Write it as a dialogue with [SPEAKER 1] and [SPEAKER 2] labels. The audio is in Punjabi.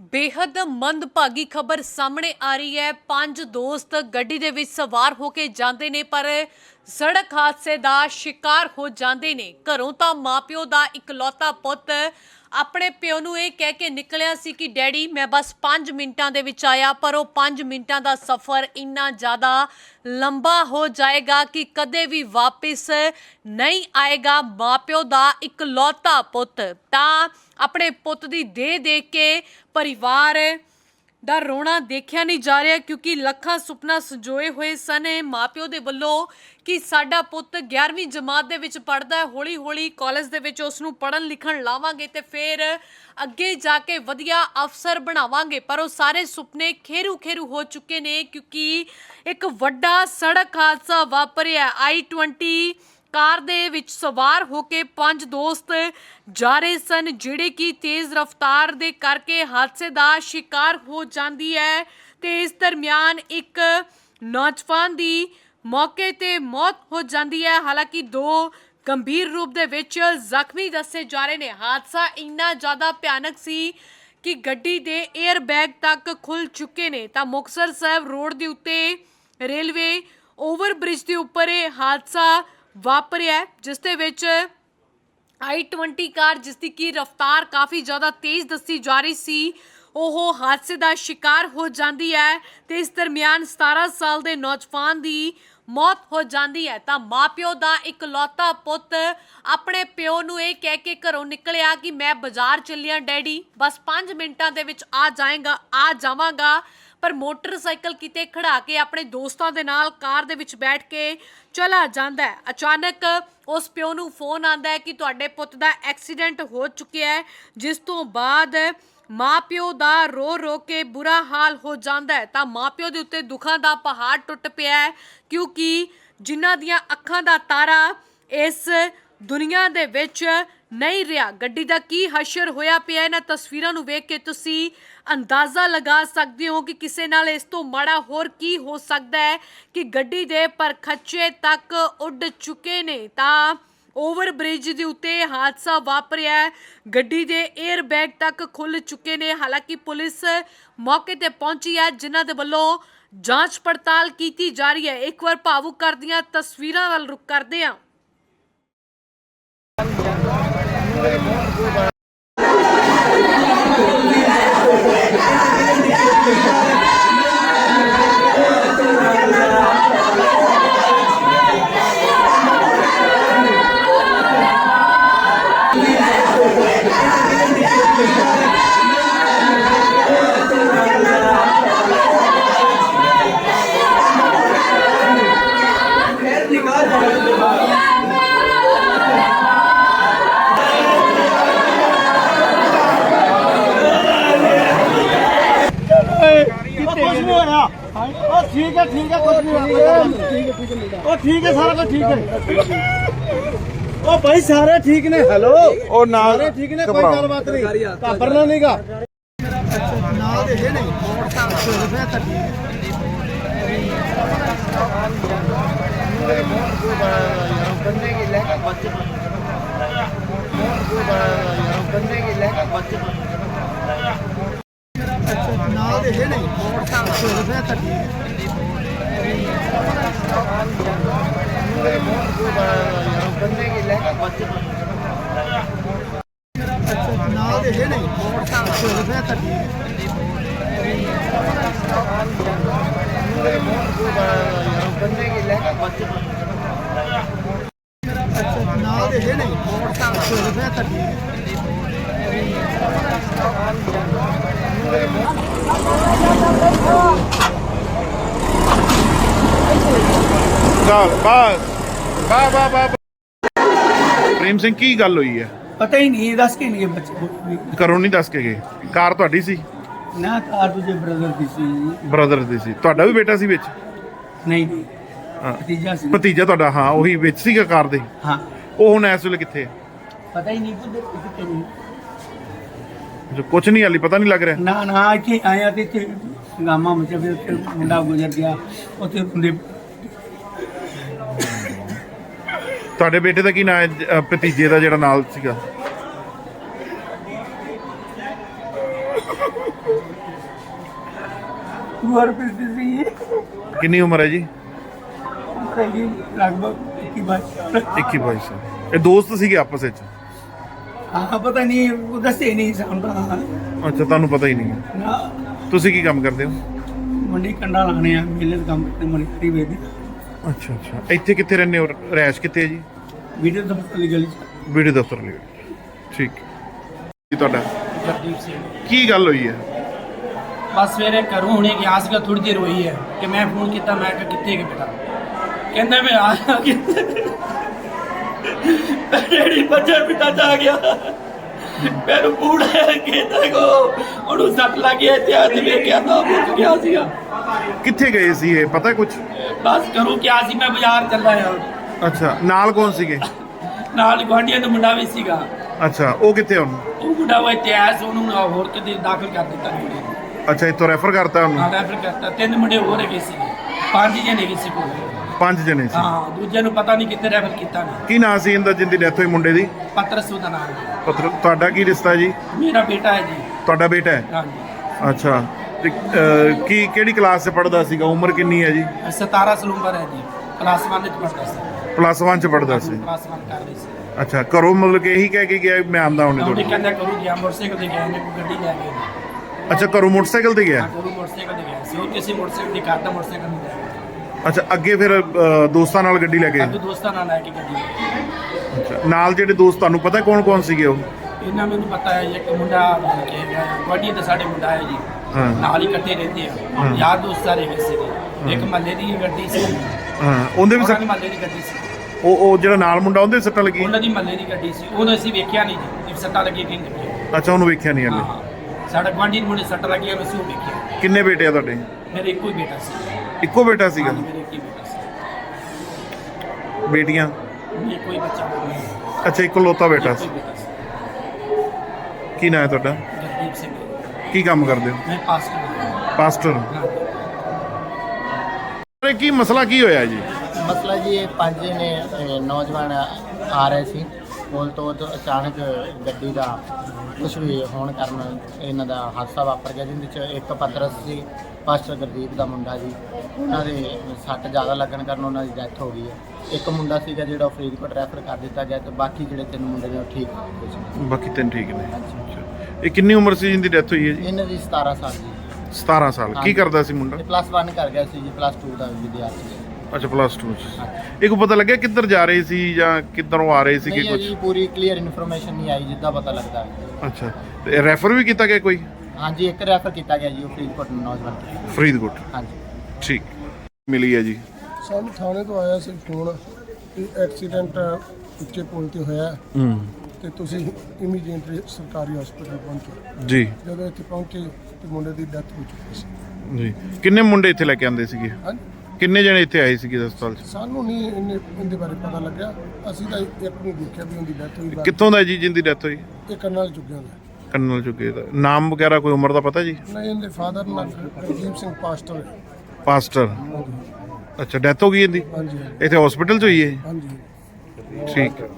[SPEAKER 1] ਬੇਹੱਦ ਮੰਦਭਾਗੀ ਖਬਰ ਸਾਹਮਣੇ ਆ ਰਹੀ ਹੈ। ਪੰਜ ਦੋਸਤ ਗੱਡੀ ਦੇ ਵਿੱਚ ਸਵਾਰ ਹੋ ਕੇ ਜਾਂਦੇ ਨੇ, ਪਰ ਸੜਕ ਹਾਦਸੇ ਦਾ ਸ਼ਿਕਾਰ ਹੋ ਜਾਂਦੇ ਨੇ। ਘਰੋਂ ਤਾਂ ਮਾਪਿਓ ਦਾ ਇਕਲੌਤਾ ਪੁੱਤ ਆਪਣੇ ਪਿਓ ਨੂੰ ਇਹ ਕਹਿ ਕੇ ਨਿਕਲਿਆ ਸੀ ਕਿ, ਡੈਡੀ, ਮੈਂ ਬਸ 5 ਮਿੰਟਾਂ ਦੇ ਵਿੱਚ ਆਇਆ, ਪਰ ਉਹ 5 ਮਿੰਟਾਂ ਦਾ ਸਫ਼ਰ ਇੰਨਾ ਜ਼ਿਆਦਾ ਲੰਬਾ ਹੋ ਜਾਏਗਾ ਕਿ ਕਦੇ ਵੀ ਵਾਪਸ ਨਹੀਂ ਆਏਗਾ ਮਾਪਿਓ ਦਾ ਇਕਲੌਤਾ ਪੁੱਤ। ਤਾਂ ਆਪਣੇ ਪੁੱਤ ਦੀ ਦੇ ਦੇ ਕੇ ਪਰਿਵਾਰ ਦਾ ਰੋਣਾ ਦੇਖਿਆ ਨਹੀਂ ਜਾ ਰਿਹਾ ਕਿਉਂਕਿ ਲੱਖਾਂ ਸੁਪਨਾ ਸਜੋਏ ਹੋਏ ਸਨ ਇਹ ਮਾਪਿਓ ਦੇ ਵੱਲੋਂ ਕਿ ਸਾਡਾ ਪੁੱਤ 11ਵੀਂ ਜਮਾਤ ਦੇ ਵਿੱਚ ਪੜਦਾ ਹੈ ਹੌਲੀ ਹੌਲੀ ਕਾਲਜ ਦੇ ਵਿੱਚ ਉਸ ਨੂੰ ਪੜਨ ਲਿਖਣ ਲਾਵਾਂਗੇ ਤੇ ਫਿਰ ਅੱਗੇ ਜਾ ਕੇ ਵਧੀਆ ਅਫਸਰ ਬਣਾਵਾਂਗੇ। ਪਰ ਉਹ ਸਾਰੇ ਸੁਪਨੇ ਖੇਰੂ ਖੇਰੂ ਹੋ ਚੁੱਕੇ ਨੇ ਕਿਉਂਕਿ ਇੱਕ ਵੱਡਾ ਸੜਕ ਹਾਦਸਾ ਵਾਪਰਿਆ। I20 ਕਾਰ ਦੇ ਵਿੱਚ ਸਵਾਰ ਹੋ ਕੇ ਪੰਜ ਦੋਸਤ ਜਾ ਰਹੇ ਸਨ, ਜਿਹੜੇ ਕਿ ਤੇਜ਼ ਰਫ਼ਤਾਰ ਦੇ ਕਰਕੇ ਹਾਦਸੇ ਦਾ ਸ਼ਿਕਾਰ ਹੋ ਜਾਂਦੀ ਹੈ ਤੇ ਇਸ ਦਰਮਿਆਨ ਇੱਕ ਨੌਜਵਾਨ ਦੀ ਮੌਕੇ ਤੇ ਮੌਤ ਹੋ ਜਾਂਦੀ ਹੈ। ਹਾਲਾਂਕਿ ਦੋ ਗੰਭੀਰ ਰੂਪ ਦੇ ਵਿੱਚ ਜ਼ਖਮੀ ਦੱਸੇ ਜਾ ਰਹੇ ਨੇ। ਹਾਦਸਾ ਇੰਨਾ ਜ਼ਿਆਦਾ ਭਿਆਨਕ ਸੀ ਕਿ ਗੱਡੀ ਦੇ 에ਅਰ ਬੈਗ ਤੱਕ ਖੁੱਲ ਚੁੱਕੇ ਨੇ। ਤਾਂ ਮੁਕਤਸਰ ਸਾਹਿਬ ਰੋਡ ਦੇ ਉੱਤੇ ਰੇਲਵੇ ਓਵਰ ਬ੍ਰਿਜ ਦੇ ਉੱਪਰ ਇਹ ਹਾਦਸਾ ਵਾਪਰਿਆ ਜਿਸ ਦੇ ਵਿੱਚ i20 ਕਾਰ, ਜਿਸ ਦੀ ਕੀ ਰਫ਼ਤਾਰ ਕਾਫੀ ਜ਼ਿਆਦਾ ਤੇਜ਼ ਦੱਸੀ ਜਾ ਰਹੀ ਸੀ, ਉਹ ਹਾਦਸੇ ਦਾ ਸ਼ਿਕਾਰ ਹੋ ਜਾਂਦੀ ਹੈ ਤੇ ਇਸ ਦਰਮਿਆਨ 17 ਸਾਲ ਦੇ ਨੌਜਵਾਨ ਦੀ ਮੌਤ ਹੋ ਜਾਂਦੀ ਹੈ। ਤਾਂ ਮਾਪਿਓ ਦਾ ਇਕਲੌਤਾ ਪੁੱਤ ਆਪਣੇ ਪਿਓ ਨੂੰ ਇਹ ਕਹਿ ਕੇ ਘਰੋਂ ਨਿਕਲਿਆ ਕਿ ਮੈਂ ਬਾਜ਼ਾਰ ਚੱਲਿਆ, ਡੈਡੀ। ਬਸ 5 ਮਿੰਟਾਂ ਦੇ ਵਿੱਚ ਆ ਜਾਏਗਾ, ਆ ਜਾਵਾਂਗਾ। ਪਰ ਮੋਟਰਸਾਈਕਲ ਕਿਤੇ ਖੜਾ ਕੇ ਆਪਣੇ ਦੋਸਤਾਂ ਦੇ ਨਾਲ ਕਾਰ ਦੇ ਵਿੱਚ ਬੈਠ ਕੇ ਚਲਾ ਜਾਂਦਾ ਹੈ। ਅਚਾਨਕ ਉਸ ਪਿਓ ਨੂੰ ਫੋਨ ਆਂਦਾ ਹੈ ਕਿ ਤੁਹਾਡੇ ਪੁੱਤ ਦਾ ਐਕਸੀਡੈਂਟ ਹੋ ਚੁੱਕਿਆ ਹੈ, ਜਿਸ ਤੋਂ ਬਾਅਦ ਮਾਪਿਓ ਦਾ ਰੋ ਰੋ ਕੇ ਬੁਰਾ ਹਾਲ ਹੋ ਜਾਂਦਾ ਹੈ। ਤਾਂ ਮਾਪਿਓ ਦੇ ਉੱਤੇ ਦੁੱਖਾਂ ਦਾ ਪਹਾੜ ਟੁੱਟ ਪਿਆ ਹੈ, ਕਿਉਂਕਿ ਜਿਨ੍ਹਾਂ ਦੀਆਂ ਅੱਖਾਂ ਦਾ ਤਾਰਾ ਇਸ ਦੁਨੀਆ ਦੇ ਵਿੱਚ ਨਹੀਂ ਰਿਹਾ। ਗੱਡੀ ਦਾ ਕੀ ਹਸ਼ਰ ਹੋਇਆ ਪਿਆ ਇਹਨਾਂ ਤਸਵੀਰਾਂ ਨੂੰ ਵੇਖ ਕੇ ਤੁਸੀਂ ਅੰਦਾਜ਼ਾ ਲਗਾ ਸਕਦੇ ਹੋ ਕਿ ਕਿਸੇ ਨਾਲ ਇਸ ਤੋਂ ਮਾੜਾ ਹੋਰ ਕੀ ਹੋ ਸਕਦਾ ਹੈ ਕਿ ਗੱਡੀ ਦੇ ਪਰਖੱਚੇ ਤੱਕ ਉੱਡ ਚੁੱਕੇ ਨੇ। ਤਾਂ ਓਵਰ ਬ੍ਰਿਜ ਦੇ ਉੱਤੇ ਹਾਦਸਾ ਵਾਪਰਿਆ। ਗੱਡੀ ਦੇ 에ਅਰ ਬੈਗ ਤੱਕ ਖੁੱਲ ਚੁੱਕੇ ਨੇ। ਹਾਲਾਂਕਿ ਪੁਲਿਸ ਮੌਕੇ ਤੇ ਪਹੁੰਚੀ ਹੈ, ਜਿਨ੍ਹਾਂ ਦੇ ਵੱਲੋਂ ਜਾਂਚ ਪੜਤਾਲ ਕੀਤੀ ਜਾ ਰਹੀ ਹੈ। ਇੱਕ ਵਾਰ ਭਾਵੁਕ ਕਰਦੀਆਂ ਤਸਵੀਰਾਂ ਵੱਲ ਰੁਕ ਕਰਦੇ ਹਾਂ।
[SPEAKER 2] Thank you. ਉਹ ਠੀਕ ਹੈ ਠੀਕ ਹੈ ਕੁਝ ਨਹੀਂ ਹੋਇਆ ਉਹ ਠੀਕ ਹੈ ਸਾਰਾ ਕੁਝ ਠੀਕ ਹੈ ਉਹ ਭਾਈ ਸਾਰੇ ਠੀਕ ਨੇ ਹੈਲੋ
[SPEAKER 3] ਉਹ ਨਾਲ
[SPEAKER 2] ਸਾਰੇ ਠੀਕ ਨੇ ਕੋਈ
[SPEAKER 3] ਘਬਰਾਓ।
[SPEAKER 2] ਗੱਲਬਾਤ ਨਹੀਂ ਘਬਰਨਾ ਨਹੀਂਗਾ ਨਾਲ ਦੇ ਨਹੀਂ ਨਾਲ ਦੇ ਨਹੀਂ ਨਾਲ ਦੇ ਨਹੀਂ ਨਾਲ ਦੇ ਨਹੀਂ
[SPEAKER 3] ਚੱਲ ਬਸ। ਬਾ ਬਾ ਬਾ ਪ੍ਰੇਮ ਸਿੰਘ ਕੀ ਗੱਲ ਹੋਈ ਹੈ?
[SPEAKER 4] ਪਤਾ ਹੀ ਨਹੀਂ ਦੱਸ ਕੇ ਨਹੀਂ ਬੱਚੇ।
[SPEAKER 3] ਘਰੋਂ ਨਹੀਂ ਦੱਸ ਕੇ ਗਏ? ਕਾਰ ਤੁਹਾਡੀ ਸੀ?
[SPEAKER 4] ਨਾ ਕਾਰ ਦੂਜੇ ਬ੍ਰਦਰ ਦੀ ਸੀ।
[SPEAKER 3] ਬ੍ਰਦਰ ਦੀ ਸੀ। ਤੁਹਾਡਾ ਵੀ ਬੇਟਾ ਸੀ ਵਿੱਚ?
[SPEAKER 4] ਨਹੀਂ। ਭਤੀਜਾ ਸੀ।
[SPEAKER 3] ਭਤੀਜਾ ਤੁਹਾਡਾ ਹਾਂ ਉਹੀ ਵਿੱਚ ਸੀਗਾ ਕਾਰ ਦੇ?
[SPEAKER 4] ਹਾਂ।
[SPEAKER 3] ਉਹ ਹੁਣ ਇਸ ਵੇਲੇ ਕਿੱਥੇ ਹੈ?
[SPEAKER 4] ਪਤਾ ਹੀ ਨਹੀਂ ਕਿੱਥੇ ਨਹੀਂ
[SPEAKER 3] ਜੋ ਕੁਝ ਨਹੀਂ ਹਾਲੀ ਪਤਾ ਨਹੀਂ ਲੱਗ ਰਿਹਾ।
[SPEAKER 4] ਨਾ ਨਾ ਇੱਥੇ ਆਇਆ ਤੇ ਇੱਥੇ ਗਾਮਾ ਮਚੇ ਉੱਥੇ ਮੁੰਡਾ ਗੁਜ਼ਰ ਗਿਆ। ਉੱਥੇ ਹੁੰਦੇ
[SPEAKER 3] ਤੁਹਾਡੇ ਬੇਟੇ ਦਾ ਕੀ ਨਾਂ ਹੈ ਜ- ਅ, ਭਤੀਜੇ ਦਾ ਜਿਹੜਾ ਨਾਲ ਸੀਗਾ?
[SPEAKER 4] ਗੁਰਪ੍ਰੀਤ ਸੀ?
[SPEAKER 3] ਕਿੰਨੀ ਉਮਰ ਹੈ ਜੀ?
[SPEAKER 4] ਕਹੀ ਲਗਭਗ 21 ਬਾਈ
[SPEAKER 3] 21 22 ਸਾਲ। ਇਹ ਦੋਸਤ ਸੀਗੇ ਆਪਸ ਵਿੱਚ?
[SPEAKER 4] ਹਾਂ ਪਤਾ ਨਹੀਂ ਉਹ ਦੱਸੇ ਨਹੀਂ ਸਾਂਭਾ
[SPEAKER 3] ਅੱਛਾ ਤੁਹਾਨੂੰ ਪਤਾ ਹੀ ਨਹੀਂ ਹੈ।
[SPEAKER 4] ਨਾ।
[SPEAKER 3] ਤੁਸੀਂ ਕੀ ਕੰਮ ਕਰਦੇ ਹੋ?
[SPEAKER 4] ਮੰਡੀ ਕੰਡਾ ਲਾਣੇ ਆ ਮੇਲੇ ਦਾ ਕੰਮ ਕਰਦੇ ਮੰਡੀ ਖਰੀ ਵੇਦੀ
[SPEAKER 3] ਅੱਛਾ ਅੱਛਾ। ਇੱਥੇ ਕਿੱਥੇ ਰਹਿੰਦੇ ਹੋ? ਰੈਸ਼ ਕਿੱਥੇ ਹੈ ਜੀ?
[SPEAKER 4] ਵੀਡੀਓ ਤਾਂ ਪਤਾ ਗਲੀ ਚ।
[SPEAKER 3] ਵੀਡੀਓ ਦਫ਼ਤਰ ਲਈ ਠੀਕ। ਜੀ ਤੁਹਾਡਾ?
[SPEAKER 5] ਜਗਦੀਪ ਸਿੰਘ।
[SPEAKER 3] ਕੀ ਗੱਲ ਹੋਈ ਹੈ?
[SPEAKER 5] ਬਸ ਸਵੇਰੇ ਘਰੋਂ ਹੁਣੇ ਗਿਆ ਸੀਗਾ ਥੋੜੀ ਦੇਰ ਹੋਈ ਹੈ ਕਿ ਮੈਂ ਫੋਨ ਕੀਤਾ ਮੈਂ ਕਿਹਾ ਕਿੱਥੇ ਗਏ ਬੇਟਾ? ਕਹਿੰਦਾ ਮੈਂ ਆ ਗਿਆ ਡੈਡੀ ਬੱਚਾ ਪਿਤਾ ਜਾ ਗਿਆ। ਮੈਨੂੰ ਬੂੜਾ ਕਹਿੰਦਾ ਕੋ ਉਹਨੂੰ ਸੱਟ ਲੱਗ ਗਿਆ ਤੇ ਅੱਜ ਵੇਖਿਆ ਤਾਂ ਮੁੱਕ ਗਿਆ ਸੀਗਾ।
[SPEAKER 3] ਕਿੱਥੇ ਗਏ ਸੀ ਇਹ? ਪਤਾ ਕੁਝ
[SPEAKER 5] ਬਸ ਕਰੂੰ ਕਿਆ ਸੀ ਮੈਂ ਬਾਜ਼ਾਰ ਚੱਲਾ ਆ
[SPEAKER 3] ਅੱਛਾ ਨਾਲ ਕੌਣ ਸੀਗੇ?
[SPEAKER 5] ਨਾਲ ਗੁਆਂਢੀਆਂ ਦਾ ਮੁੰਡਾ ਵੀ ਸੀਗਾ।
[SPEAKER 3] ਅੱਛਾ ਉਹ ਕਿੱਥੇ ਹੁਣ
[SPEAKER 5] ਉਹ ਮੁੰਡਾ ਉਹ ਇੱਥੇ ਆਇਆ ਸੀ ਉਹਨੂੰ ਹੋਰ ਕਿਤੇ ਦਾਖਲ ਕਰ ਦਿੱਤਾ ਮੁੰਡੇ ਨੂੰ।
[SPEAKER 3] ਅੱਛਾ ਇੱਥੋਂ ਰੈਫਰ ਕਰਤਾ ਉਹਨੂੰ?
[SPEAKER 5] ਹਾਂ ਰੈਫਰ ਕਰਤਾ। ਤਿੰਨ ਮੁੰਡੇ ਹੋਰ ਹੈਗੇ ਸੀਗੇ। ਪੰਜ ਜਣੇ ਹੈਗੇ ਸੀ ਕੋਲ।
[SPEAKER 3] ਪੰਜ ਜਣੇ ਸੀ?
[SPEAKER 5] ਹਾਂ ਦੂਜੇ ਨੂੰ ਪਤਾ ਨਹੀਂ ਕਿੱਥੇ ਰੈਫਰ ਕੀਤਾ ਨੇ।
[SPEAKER 3] ਕੀ ਨਾਂ ਸੀ ਇਹਦਾ ਜਿੰਦੀ ਡੈਥ ਹੋਈ ਮੁੰਡੇ ਦੀ?
[SPEAKER 5] ਪਤਰਸ ਉਹਦਾ ਨਾਮ ਹੈ।
[SPEAKER 3] ਪਤਰ ਤੁਹਾਡਾ ਕੀ ਰਿਸ਼ਤਾ ਜੀ?
[SPEAKER 5] ਮੇਰਾ ਬੇਟਾ ਹੈ ਜੀ।
[SPEAKER 3] ਤੁਹਾਡਾ ਬੇਟਾ ਹੈ?
[SPEAKER 5] ਹਾਂਜੀ।
[SPEAKER 3] ਅੱਛਾ। ਤੇ ਅਹ, ਕੀ ਕਿਹੜੀ ਕਲਾਸ 'ਚ ਪੜਦਾ ਸੀਗਾ? ਉਮਰ ਕਿੰਨੀ ਹੈ ਜੀ?
[SPEAKER 5] 17 ਸਲੂੰਬਰ ਹੈ ਜੀ। ਕਲਾਸ 1 ਵਿੱਚ ਪੜ੍ਹਦਾ ਸੀ।
[SPEAKER 3] ਪਲੱਸ 1 ਚ ਪੜਦਾ ਸੀ।
[SPEAKER 5] ਕਲਾਸ 1 ਕਰ ਰਹੀ ਸੀ।
[SPEAKER 3] ਅੱਛਾ ਘਰੋਂ ਮਤਲਬ ਕਿ ਇਹੀ ਕਹਿ ਕੇ ਗਿਆ ਵੀ ਮੈਂ ਆਂਦਾ ਹੁਣੇ
[SPEAKER 5] ਉਹਨੇ
[SPEAKER 3] ਤੁਹਾਡੇ
[SPEAKER 5] ਕਹਿੰਦਾ ਕਰੂ ਗਿਆ ਮੋਟਰਸਾਈਕਲ ਤੇ ਗਿਆ ਨੇ ਕੋਈ ਗੱਡੀ ਲੈ ਕੇ
[SPEAKER 3] ਅੱਛਾ ਘਰੋਂ ਮੋਟਰਸਾਈਕਲ ਤੇ ਗਿਆ?
[SPEAKER 5] ਮੋਟਰਸਾਈਕਲ ਤੇ ਗਿਆ ਸੀ। ਉਹ ਕਿਸੇ ਮੋਟਰਸਾਈਕਲ ਦੀ ਕਰਦਾ ਮੋਟਰਸਾਈਕਲ ਨਹੀਂ ਲੈ ਗਿਆ
[SPEAKER 3] ਅੱਛਾ ਅੱਗੇ ਫਿਰ ਅਹ, ਦੋਸਤਾਂ ਨਾਲ ਗੱਡੀ ਲੈ ਕੇ
[SPEAKER 5] ਨਾਲ ਲੈ ਕੇ ਗੱਡੀ ਲੈ ਗਏ।
[SPEAKER 3] ਅੱਛਾ ਨਾਲ ਜਿਹੜੇ ਦੋਸਤ ਤੁਹਾਨੂੰ ਪਤਾ ਕੌਣ ਕੌਣ ਸੀਗੇ ਉਹ?
[SPEAKER 5] ਇਹਨਾਂ ਮੈਨੂੰ ਪਤਾ ਹੈ ਜੀ, ਇੱਕ ਮੁੰਡਾ ਕਿ ਗਵਾਡੀ ਦਾ ਸਾਡੇ ਮੁੰਡਾ ਹੈ ਜੀ। ਨਾਲ ਹੀ ਇਕੱਠੇ ਰਹਿੰਦੇ ਆ। ਯਾਰ ਦੋਸਤ ਸਾਰੇ ਹੈਗੇ ਸੀਗੇ। ਇੱਕ ਮਹੱਲੇ ਦੀ ਗੱਡੀ ਸੀ।
[SPEAKER 3] ਹਾਂ ਉਹਦੇ ਵੀ ਸੱਟ-
[SPEAKER 5] ਦੀ ਮਹੱਲੇ ਦੀ ਗੱਡੀ ਸੀ।
[SPEAKER 3] ਉਹ ਉਹ ਜਿਹੜਾ ਨਾਲ ਮੁੰਡਾ ਉਹਦੇ ਵੀ ਸੱਟਾਂ ਲੱਗੀ
[SPEAKER 5] ਉਹਨਾਂ ਦੀ ਮਹੱਲੇ ਦੀ ਗੱਡੀ ਸੀ। ਉਹਨੂੰ ਅਸੀਂ ਵੇਖਿਆ ਨਹੀਂ ਜੀ। ਸੱਟਾਂ ਲੱਗੀ ਕਿ ਨਹੀਂ
[SPEAKER 3] ਅੱਛਾ ਉਹਨੂੰ ਵੇਖਿਆ ਨਹੀਂ ਹਲੇ
[SPEAKER 5] ਸਾਡਾ ਗਵਾਂਢੀ ਨੂੰ ਸੱਟ ਲੱਗੀ ਉਹਨੂੰ ਅਸੀਂ ਉਹ ਵੇਖਿਆ।
[SPEAKER 3] ਕਿੰਨੇ ਬੇਟੇ ਆ ਤੁਹਾਡੇ?
[SPEAKER 5] ਮੇਰੇ ਇੱਕੋ ਹੀ ਬੇਟਾ ਸੀ।
[SPEAKER 3] ਇੱਕੋ ਬੇਟਾ ਸੀਗਾ?
[SPEAKER 5] ਮੇਰੇ ਇੱਕ ਹੀ ਬੇਟਾ ਸੀ।
[SPEAKER 3] ਬੇਟੀਆਂ?
[SPEAKER 5] ਕੋਈ ਬੱਚਾ ਨਹੀਂ।
[SPEAKER 3] ਅੱਛਾ
[SPEAKER 5] ਇੱਕੋ ਹੀ ਬੇਟਾ ਸੀ।
[SPEAKER 3] ਕੀ ਨਾਂ ਹੈ ਤੁਹਾਡਾ? ਕੀ ਕੰਮ ਕਰਦੇ ਹੋ?
[SPEAKER 5] ਮੈਂ
[SPEAKER 3] ਪਾਸਟਰ
[SPEAKER 5] ਹਾਂ।
[SPEAKER 3] ਅਰੇ ਕੀ ਮਸਲਾ ਕੀ ਹੋਇਆ ਜੀ?
[SPEAKER 6] ਮਸਲਾ ਜੀ ਇਹ ਪੰਜ ਨੇ ਅਹ, ਨੌਜਵਾਨ ਆ ਰਹੇ ਸੀ। ਕੋਲ ਤੋਂ ਅਚਾਨਕ ਗੱਡੀ ਦਾ ਕੁਝ ਵੀ ਹੋਣ ਕਾਰਨ ਇਹਨਾਂ ਦਾ ਹਾਦਸਾ ਵਾਪਰ ਗਿਆ ਜਿਹਦੇ ਚ ਇੱਕ ਪਤਰਸ ਸੀ ਪਾਸਟਰ ਗੁਰਦੀਪ ਦਾ ਮੁੰਡਾ ਜੀ। ਉਹਨਾਂ ਦੇ ਸੱਟ ਜ਼ਿਆਦਾ ਲੱਗਣ ਕਾਰਨ ਉਹਨਾਂ ਦੀ ਡੈਥ ਹੋ ਗਈ ਹੈ। ਇੱਕ ਮੁੰਡਾ ਸੀਗਾ ਜਿਹੜਾ ਉਹ ਫਰੀਦਕੋਟ ਰੈਫਰ ਕਰ ਦਿੱਤਾ ਗਿਆ ਤੇ ਬਾਕੀ ਜਿਹੜੇ ਤਿੰਨ ਮੁੰਡੇ ਨੇ ਉਹ ਠੀਕ ਹੋ ਗਏ ਸੀ।
[SPEAKER 3] ਬਾਕੀ ਤਿੰਨ ਠੀਕ ਨੇ। ਅੱਛਾ। ਇਹ ਕਿੰਨੀ ਉਮਰ ਸੀ ਜਿੰਦੀ ਡੈਥ ਹੋਈ ਹੈ ਜੀ?
[SPEAKER 6] ਇਹਨਾਂ ਦੀ 17 ਸਾਲ ਜੀ
[SPEAKER 3] 17 ਸਾਲ। ਕੀ
[SPEAKER 6] ਹਾਂਜੀ।
[SPEAKER 3] ਕਰਦਾ ਸੀ ਮੁੰਡਾ?
[SPEAKER 6] ਪਲੱਸ 1 ਕਰ ਗਿਆ ਸੀ ਜੀ ਪਲੱਸ 2 ਦਾ ਵਿਦਿਆਰਥੀ
[SPEAKER 3] ਅੱਛਾ ਪਲੱਸ 2 ਚ। ਇਹ ਕੋ ਪਤਾ ਲੱਗਿਆ ਕਿੱਧਰ ਜਾ ਰਹੇ ਸੀ ਜਾਂ ਕਿੱਧਰੋਂ ਆ ਰਹੇ ਸੀ ਕਿ
[SPEAKER 6] ਨਹੀਂ
[SPEAKER 3] ਕੁਝ
[SPEAKER 6] ਜੀ ਪੂਰੀ ਕਲੀਅਰ ਇਨਫੋਰਮੇਸ਼ਨ ਨਹੀਂ ਆਈ ਜਿੱਦਾਂ ਪਤਾ ਲੱਗਦਾ ਹੈ।
[SPEAKER 3] ਅੱਛਾ। ਤੇ ਰੈਫਰ ਵੀ ਕੀਤਾ ਗਿਆ ਕੋਈ?
[SPEAKER 6] ਹਾਂਜੀ ਇੱਕ ਰੈਫਰ ਕੀਤਾ ਗਿਆ ਜੀ ਉਹ ਫਰੀਦਕੋਟ ਨੌਜਵਾਨ ਤੇ।
[SPEAKER 3] ਫਰੀਦਕੋਟ।
[SPEAKER 6] ਹਾਂਜੀ।
[SPEAKER 3] ਠੀਕ। ਮਿਲੀ ਹੈ ਜੀ।
[SPEAKER 7] ਸਾਨੂੰ ਥਾਣੇ ਤੋਂ ਆਇਆ ਸੀ ਫੋਨ ਕਿ ਐਕਸੀਡੈਂਟ ਉੱਚੇ ਪੁਲ ਤੇ ਹੋਇਆ।
[SPEAKER 3] ਹੂੰ।
[SPEAKER 7] ਤੇ ਤੁਸੀਂ ਇਮੀਡੀਏਟਲੀ ਸਰਕਾਰੀ ਹਸਪਤਾਲ ਪਹੁੰਚੋ।
[SPEAKER 3] ਜੀ।
[SPEAKER 7] ਜਦੋਂ ਇੱਥੇ ਪਹੁੰਚੇ ਤੇ ਮੁੰਡੇ ਦੀ ਡੈਥ ਹੋ ਚੁੱਕੀ ਸੀ।
[SPEAKER 3] ਜੀ। ਕਿੰਨੇ ਮੁੰਡੇ ਇੱਥੇ ਲੈ ਕੇ ਆਂਦੇ ਸੀਗੇ?
[SPEAKER 7] ਹਾਂਜੀ।
[SPEAKER 3] ਕਿੰਨੇ ਜਣੇ ਇੱਥੇ ਆਏ ਸੀਗੇ ਹਸਪਤਾਲ 'ਚ?
[SPEAKER 7] ਸਾਨੂੰ ਨਹੀਂ ਇਹਨੇ ਇਹਦੇ ਬਾਰੇ ਪਤਾ ਲੱਗਿਆ। ਅਸੀਂ ਤਾਂ ਇੱਕ ਨੂੰ ਦੇਖਿਆ ਵੀ ਉਹਦੀ ਡੈਥ ਹੋਈ ਬਾਅਦ
[SPEAKER 3] ਕਿੱਥੋਂ ਦਾ ਜੀ ਜਿੰਦੀ ਡੈਥ ਹੋਈ?
[SPEAKER 7] ਇਹ ਕਰਨਲ ਚੁੱਕਿਆ ਦਾ।
[SPEAKER 3] ਕੰਨਲ ਚੁੱਕੇ ਦਾ। ਨਾਮ ਵਗੈਰਾ ਕੋਈ ਉਮਰ ਦਾ ਪਤਾ ਜੀ?
[SPEAKER 7] ਨਹੀਂ ਇਹਦੇ ਫਾਦਰ ਨਾਲ ਰਜੀਵ ਸਿੰਘ ਪਾਸਟਰ ਹੈ।
[SPEAKER 3] ਪਾਸਟਰ ਅੱਛਾ ਡੈਥ ਹੋ ਗਈ ਇਹਦੀ?
[SPEAKER 7] ਹਾਂਜੀ।
[SPEAKER 3] ਇੱਥੇ ਹਸਪੀਟਲ 'ਚ ਹੋਈ ਹੈ
[SPEAKER 7] ਹਾਂਜੀ।
[SPEAKER 3] ਠੀਕ ਹੈ।